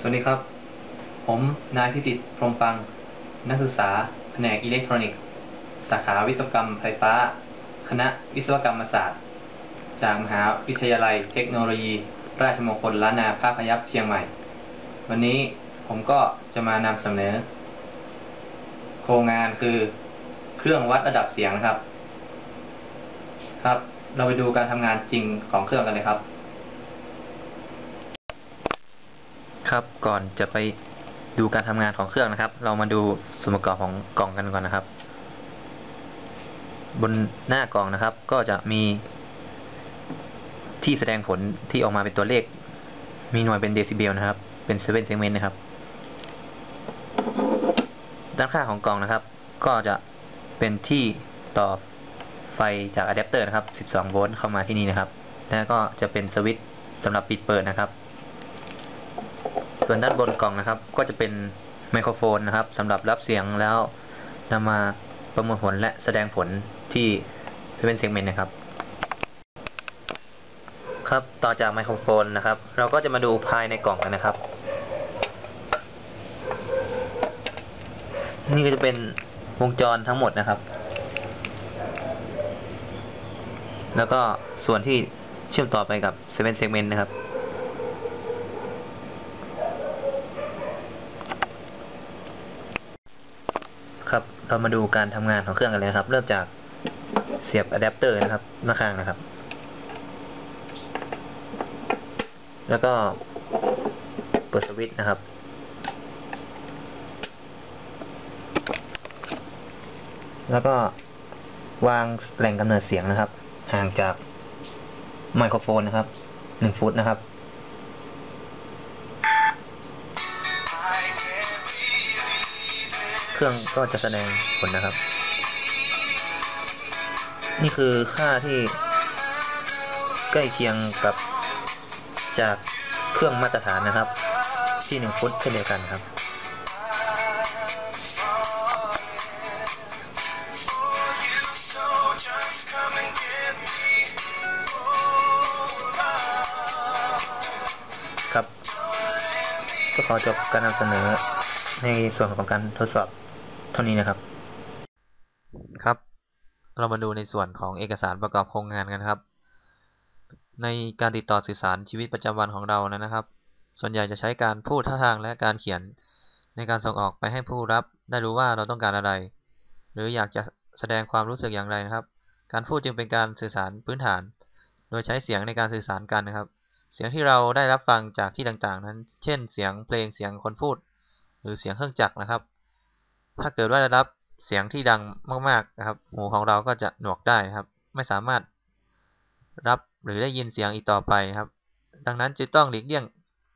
สวัสดีครับ ผมนายพิสิทธิ์พรมปัง นักศึกษาแผนกอิเล็กทรอนิกส์ สาขาวิศวกรรมไฟฟ้า คณะวิศวกรรมศาสตร์ จากมหาวิทยาลัยเทคโนโลยี ราชมงคลล้านนาภาคพยัพเชียงใหม่ วันนี้ผมก็จะมานำเสนอ โครงงานคือเครื่องวัดระดับเสียงครับ ครับ เราไปดูการทำงานจริงของเครื่องกันเลยครับ ครับก่อนจะไปดูการทำงานของเครื่องนะครับ เรามาดูส่วนประกอบของกล่องกันก่อนนะครับ บนหน้ากล่องนะครับ ก็จะมี ที่แสดงผลที่ออกมาเป็นตัวเลข มีหน่วยเป็นเดซิเบลนะครับ เป็นเซเว่นเซกเมนต์นะครับ ด้านข้างของกล่องนะครับ ก็จะเป็นที่ต่อไฟจากอะแดปเตอร์นะครับ 12 โวลต์เข้ามาที่นี่นะครับ แล้วก็จะเป็นสวิตช์สำหรับปิดเปิดนะครับ ส่วนด้านบนกล่องนะครับ ก็จะเป็นไมโครโฟนนะครับสำหรับรับเสียงแล้วนำมาประมวลผลและแสดงผลที่จะเป็นเซกเมนต์นะครับ ครับต่อจากไมโครโฟนนะครับ เราก็จะมาดูภายในกล่องกันนะครับ นี่ก็จะเป็นวงจรทั้งหมดนะครับ แล้วก็ส่วนที่เชื่อมต่อไปกับ7 segment นะครับครับ เรามาดูการทำงานของเครื่องกันเลยครับ เริ่มจากเสียบอะแดปเตอร์นะครับหน้าข้างนะครับ แล้วก็เปิดสวิตช์นะครับ แล้วก็วางแหล่งกำเนิดเสียงนะครับ ห่างจากไมโครโฟนนะครับหนึ่งฟุตนะครับ เครื่องก็จะแสดงผลนะครับ นี่คือค่าที่ใกล้เคียงกับจากเครื่องมาตรฐานนะครับ ที่หนึ่งฟุตเช่นเดียวกันครับ ครับ ก็ขอจบการนำเสนอในส่วนของการทดสอบ ท่านี้นะครับ ครับ เรามาดูในส่วนของเอกสารประกอบโครงงานกันครับ ในการติดต่อสื่อสารชีวิตประจำวันของเรานะครับ ส่วนใหญ่จะใช้การพูดท่าทางและการเขียนในการส่งออกไปให้ผู้รับได้รู้ว่าเราต้องการอะไร หรืออยากจะแสดงความรู้สึกอย่างไรนะครับ การพูดจึงเป็นการสื่อสารพื้นฐาน โดยใช้เสียงในการสื่อสารกันนะครับ เสียงที่เราได้รับฟังจากที่ต่างๆ นั้น เช่น เสียงเพลงเสียงคนพูด หรือเสียงเครื่องจักรนะครับ ถ้าเกิดว่าได้รับเสียงที่ดังมากๆนะครับ หูของเราก็จะหนวกได้นะครับ ไม่สามารถรับหรือได้ยินเสียงอีกต่อไปครับ ดังนั้นจึงต้องหลีกเลี่ยง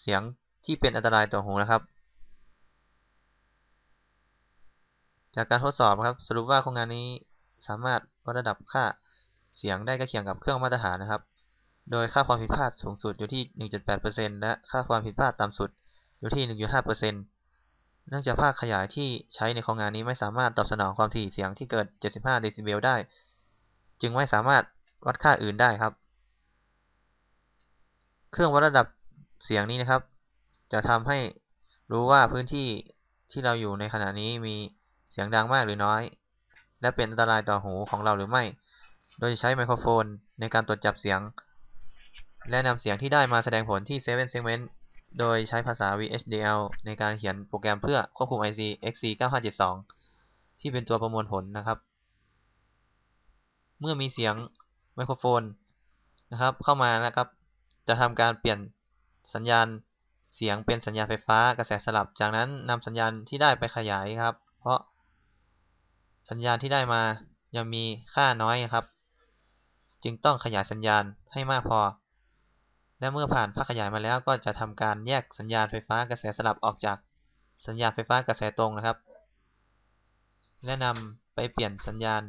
เสียงที่เป็นอันตรายต่อหูนะครับ จากการทดสอบครับสรุปว่าโครงงานนี้สามารถวัดระดับค่าเสียงได้ใกล้เคียงกับเครื่องมาตรฐานนะครับ โดยค่าความผิดพลาดสูงสุดอยู่ที่ 1.8%และค่าความผิดพลาดต่ำสุดอยู่ที่ 1.5% เนื่องจากภาคขยายที่ใช้ในโครงงานนี้ไม่สามารถตอบสนองความถี่เสียงที่เกิน75 เดซิเบลได้ จึงไม่สามารถวัดค่าอื่นได้ครับ เครื่องวัดระดับเสียงนี้นะครับ จะทำให้รู้ว่าพื้นที่ที่เราอยู่ในขณะนี้มีเสียงดังมากหรือน้อย และเป็นอันตรายต่อหูของเราหรือไม่ โดยใช้ไมโครโฟนในการตรวจจับเสียง และนำเสียงที่ได้มาแสดงผลที่7 segment โดยใช้ภาษา VHDL ในการเขียนโปรแกรมเพื่อควบคุม IC XC9572 ที่เป็นตัวประมวลผลนะครับ เมื่อมีเสียงไมโครโฟนนะครับ เข้ามานะครับ จะทำการเปลี่ยนสัญญาณเสียงเป็นสัญญาณไฟฟ้ากระแสสลับ จากนั้นนำสัญญาณที่ได้ไปขยายครับ เพราะสัญญาณที่ได้มายังมีค่าน้อยครับ จึงต้องขยายสัญญาณให้มากพอ และเมื่อผ่านภาคขยายมาแล้วก็จะทำการแยกสัญญาณไฟฟ้ากระแสสลับออกจากสัญญาณไฟฟ้ากระแสตรงนะครับ และนำไปเปลี่ยนสัญญาณ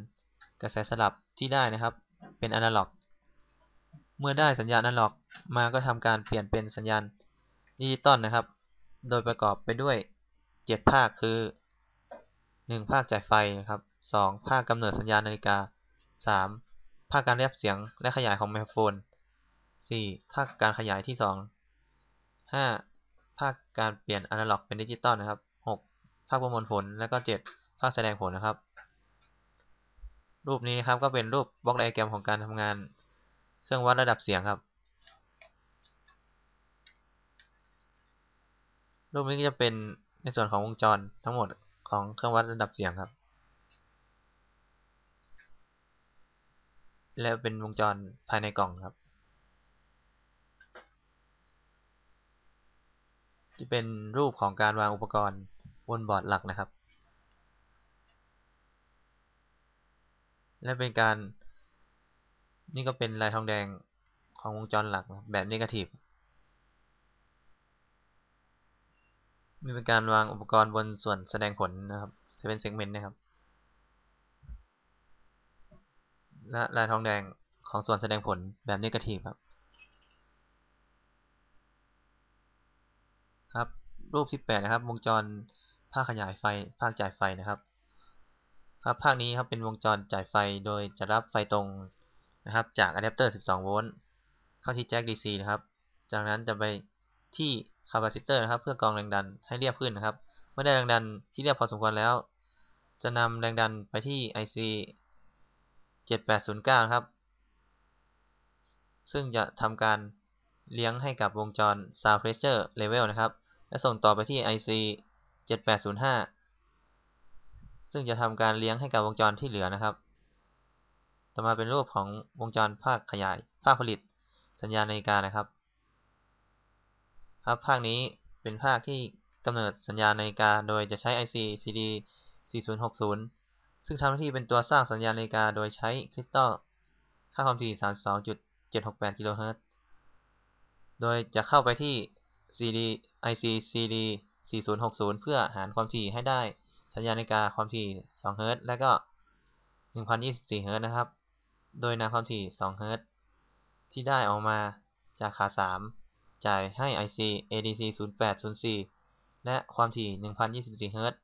กระแสสลับที่ได้นะครับ เป็นอนาล็อก เมื่อได้สัญญาณอนาล็อกมาก็ทำการเปลี่ยนเป็นสัญญาณดิจิตอลนะครับ โดยประกอบไปด้วย 7 ภาคคือ 1 ภาคจ่ายไฟนะครับ 2 ภาคกำเนิดสัญญาณนาฬิกา 3. ภาคการเรียบเสียงและขยายของไมโครโฟน 4. ภาคการขยายที่ 2 5. ภาคการเปลี่ยนอนาล็อกเป็นดิจิตอลนะครับ 6 ภาคประมวลผล แล้วก็ 7 ภาคแสดงผลนะครับ รูปนี้ครับก็เป็นรูปบล็อกไดอะแกรมของการทำงาน เครื่องวัดระดับเสียงครับ รูปนี้จะเป็นในส่วนของวงจรทั้งหมดของเครื่องวัดระดับเสียงครับ และเป็นวงจรภายในกล่องครับ จะเป็นรูปของการวางอุปกรณ์บนบอร์ดหลักนะครับ และเป็นการ นี่ก็เป็นลายทองแดงของวงจรหลักแบบนิเกทีฟนี่เป็นการวางอุปกรณ์บนส่วนแสดงผลนะครับจะเป็นเซกเมนต์นะครับ และลายทองแดงของส่วนแสดงผลแบบนิเกทีฟครับ ค รูปที่8นะครับ วงจรภาคขยายไฟ ภาคจ่ายไฟนะครับครับภาคนี้ครับเป็นวงจรจ่ายไฟโดยจะรับไฟตรงนะครับ จากอะแดปเตอร์ 12 โวลต์เข้าที่แจ็ค DC นะครับ จากนั้นจะไปที่คาปาซิเตอร์นะครับ เพื่อกรองแรงดันให้เรียบขึ้นนะครับ เมื่อได้แรงดันที่เรียบพอสมควรแล้ว จะนำแรงดันไปที่ IC 7809นะครับ ซึ่งจะทำการเลี้ยงให้กับวงจร Sound Pressure Level นะครับ และส่งต่อไปที่ IC 7805 ซึ่งจะทำการเลี้ยงให้กับวงจรที่เหลือนะครับ ต่อมาเป็นรูปของวงจรภาคขยาย ภาคผลิต สัญญาณนาฬิกานะครับ ครับภาคนี้เป็นภาคที่กำเนิดสัญญาณนาฬิกา โดยจะใช้ IC CD 4060 ซึ่งทำหน้าที่เป็นตัวสร้างสัญญาณนาฬิกา โดยใช้คริสตัลค่าความถี่ 32.768กิโลเฮิรตซ์ โดยจะเข้าไปที่ CD IC CD 4060 เพื่อหารความถี่ให้ได้สัญญาณนาฬิกาความถี่2เฮิรตซ์และก็ 1024เฮิรตซ์นะครับ โดยนำความถี่2เฮิรตซ์ที่ได้ออกมาจากขา 3 จ่ายให้ IC ADC 0804 และความถี่1024เฮิรตซ์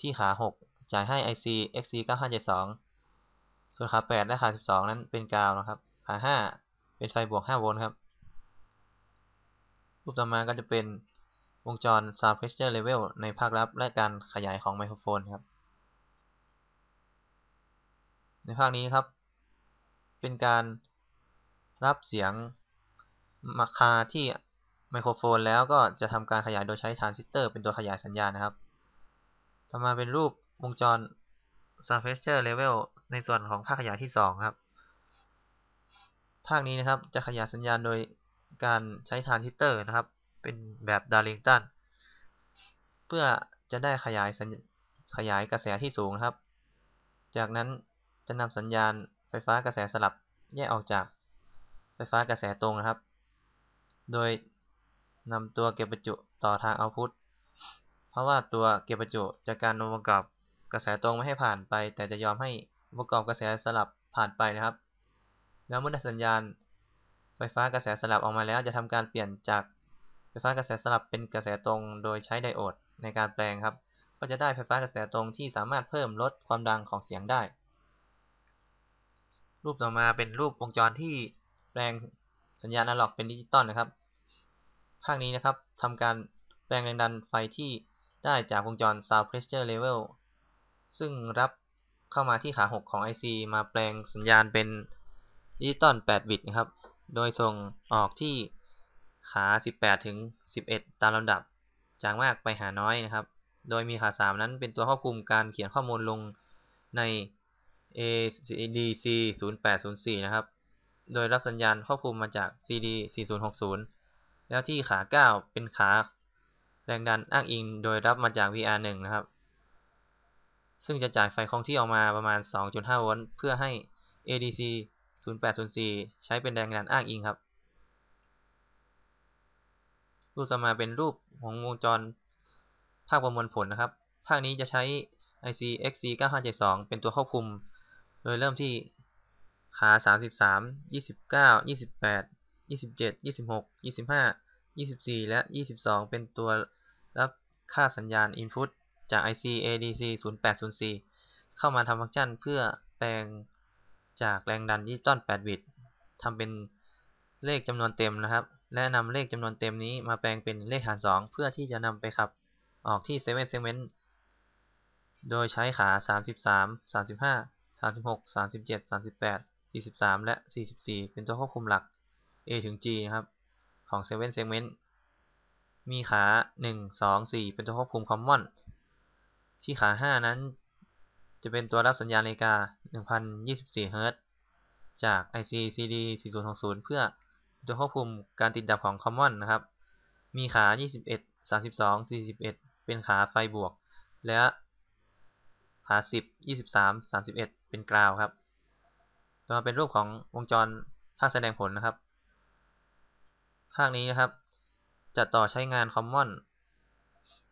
ที่ขา 6 จ่ายให้ IC XC 9572 ส่วนขา 8 และขา 12 นั้นเป็นกาวนะครับ ขา 5 เป็นไฟบวก 5 โวลต์ครับ รูปต่อมาก็จะเป็นวงจร Sound Pressure Level ในภาครับ และการขยายของไมโครโฟนครับ ในภาคนี้ครับ เป็นการรับเสียงมาคาที่ไมโครโฟนแล้วก็จะทำการขยายโดยใช้ทรานซิสเตอร์เป็นตัวขยายสัญญาณนะครับ ต่อมาเป็นรูปวงจร Sound Pressure Level ในส่วนของภาคขยายที่ 2 ครับ ภาคนี้นะครับจะขยายสัญญาณโดย การใช้ทรานซิสเตอร์นะครับ เป็นแบบดาร์ลิงตันเพื่อจะได้ขยายขยายกระแสที่สูงครับ จากนั้นจะนำสัญญาณไฟฟ้ากระแสสลับแยกออกจากไฟฟ้ากระแสตรงนะครับ โดยนำตัวเก็บประจุต่อทางเอาพุตเพราะว่าตัวเก็บประจุจากการองค์ประกอบกระแสตรงไม่ให้ผ่านไป แต่จะยอมให้ประกอบกระแสสลับผ่านไปนะครับ แล้วเมื่อได้สัญญาณ ฟฟ้ากระแสสลับออกมาแล้วจะทำการเปลี่ยนจากไฟฟ้ากระแสสลับเป็นกระแสตรงโดยใช้ไดโอดในการแปลงครับ ก็จะได้ไฟฟ้ากระแสตรงที่สามารถเพิ่มลดความดังของเสียงได้ รูปต่อมาเป็นรูปวงจรที่แปลงสัญญาณอนาล็อกเป็นดิจิตอลนะครับ ภาคนี้นะครับทำการแปลงแรงดันไฟที่ได้จากวงจร Sound Pressure Level ซึ่งรับเข้ามาที่ขา 6 ของ IC มาแปลงสัญญาณเป็นดิจิตอล 8 บิตนะครับ โดยส่งออกที่ขา 18 ถึง 11 ตามลำดับ จากมากไปหาน้อยนะครับ โดยมีขา 3 นั้นเป็นตัวควบคุมการเขียนข้อมูลลงใน ADC 0804 นะครับ โดยรับสัญญาณควบคุมมาจาก CD 4060 แล้วที่ขา 9 เป็นขาแรงดันอ้างอิงโดยรับมาจาก VR1 นะครับ ซึ่งจะจ่ายไฟคงที่ออกมาประมาณ 2.5 โวลต์เพื่อให้ ADC 0804 ใช้เป็นแรงดันอ้างอิงครับ รูปต่อมาเป็นรูปของวงจรภาคประมวลผลนะครับ ภาคนี้จะใช้ IC XC 9572 เป็นตัวควบคุม โดยเริ่มที่ขา 33 29 28 27 26 25 24 และ 22 เป็นตัวรับค่าสัญญาณ Input จาก IC ADC 0804 เข้ามาทำฟังก์ชันเพื่อแปลง จากแรงดันดิจิตอล8บิตทำเป็นเลขจำนวนเต็มนะครับ และนำเลขจำนวนเต็มนี้มาแปลงเป็นเลขหาร 2 เพื่อที่จะนำไปขับออกที่7 segment โดยใช้ขา 33 35 36 37 38 43 และ 44 เป็นตัวควบคุมหลัก A ถึง G นะครับ ของ7 segment มีขา 1 2 4 เป็นตัวควบคุม common ที่ขา 5 นั้น จะเป็นตัวรับสัญญาณนาฬิกา 1024 Hz จาก IC CD 4060 เพื่อตัวควบคุมการติดดับของ common นะครับ มีขา 21 32 41 เป็นขาไฟบวก และขา 10 23 31 เป็นกราวครับ ต่อมาเป็นรูปของวงจรภาคแสดงผลนะครับ ภาคนี้นะครับ จะต่อใช้งาน common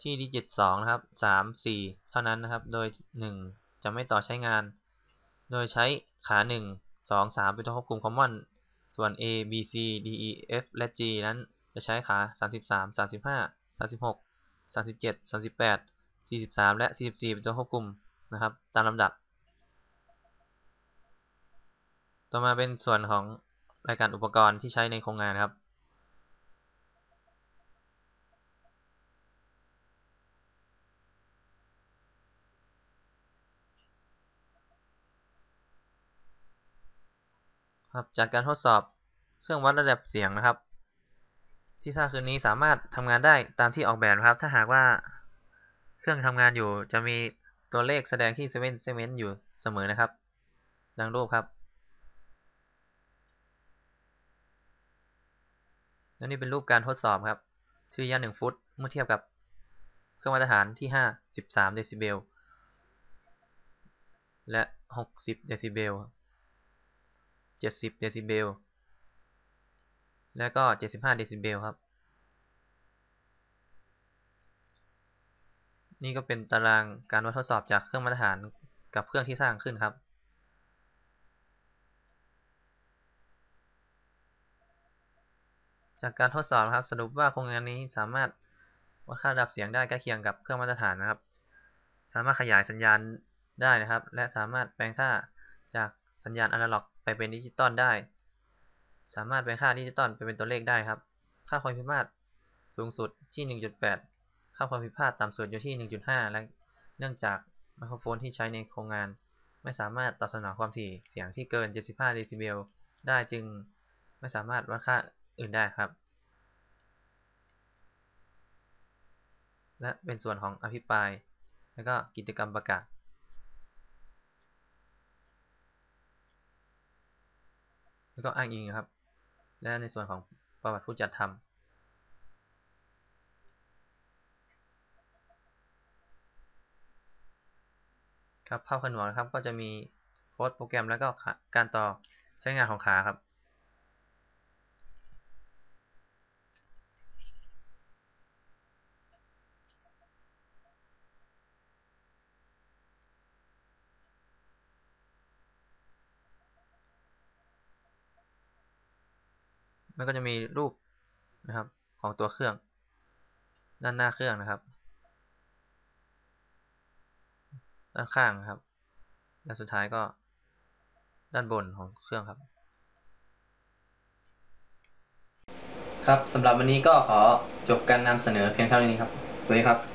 ที่ดิจิต2นะครับ 3 4 เท่านั้นนะครับ โดย 1 จะไม่ต่อใช้งาน โดยใช้ขา 1 2 3 เป็นตัวควบคุม common ส่วน A B C D E F และ G นั้นจะใช้ขา 33 35 36 37 38 43 และ 44 เป็นตัวควบคุมนะครับ ตามลำดับ ต่อมาเป็นส่วนของรายการอุปกรณ์ที่ใช้ในโครงงานครับ ครับจากการทดสอบเครื่องวัดระดับเสียงนะครับ ที่สร้างคืนนี้สามารถทำงานได้ตามที่ออกแบบนะครับ ถ้าหากว่าเครื่องทำงานอยู่จะมีตัวเลขแสดงที่เซเว่นเซเมนต์อยู่เสมอนะครับ ดังรูปครับและนี่เป็นรูปการทดสอบครับที่ระยะ1ฟุตเมื่อเทียบกับเครื่องมาตรฐานที่5 13เดซิเบลและ60เดซิเบล 70 เดซิเบล และก็ 75 เดซิเบลครับ นี่ก็เป็นตารางการวัดทดสอบจากเครื่องมาตรฐานกับเครื่องที่สร้างขึ้นครับ จากการทดสอบครับสรุปว่าโครงงานนี้สามารถวัดค่าระดับเสียงได้ใกล้เคียงกับเครื่องมาตรฐานนะครับ สามารถขยายสัญญาณได้นะครับ และสามารถแปลงค่าจากสัญญาณอนาล็อก ไปเป็นดิจิตอลได้ สามารถแปลงค่าดิจิตอลไปเป็นตัวเลขได้ครับ ค่าความผิดพลาดสูงสุดที่ 1.8 ค่าความผิดพลาดต่ำสุดอยู่ที่ 1.5 และเนื่องจากไมโครโฟนที่ใช้ในโครงงาน ไม่สามารถตอบสนองความถี่เสียงที่เกิน 75 เดซิเบลได้จึงไม่สามารถวัดค่าอื่นได้ครับ และเป็นส่วนของอภิปราย และก็กิจกรรมประกาศ แล้วก็อ้างอิงครับ และในส่วนของประวัติผู้จัดทำครับภาพขนวนะครับก็จะมีโค้ดโปรแกรมแล้วก็การต่อใช้งานของขาครับ มันก็จะมีรูปนะครับของตัวเครื่อง ด้านหน้าเครื่องนะครับ ด้านข้างครับ และสุดท้ายก็ด้านบนของเครื่องครับ ครับสำหรับวันนี้ก็ขอจบการนำเสนอเพียงเท่านี้ครับสวัสดีครับ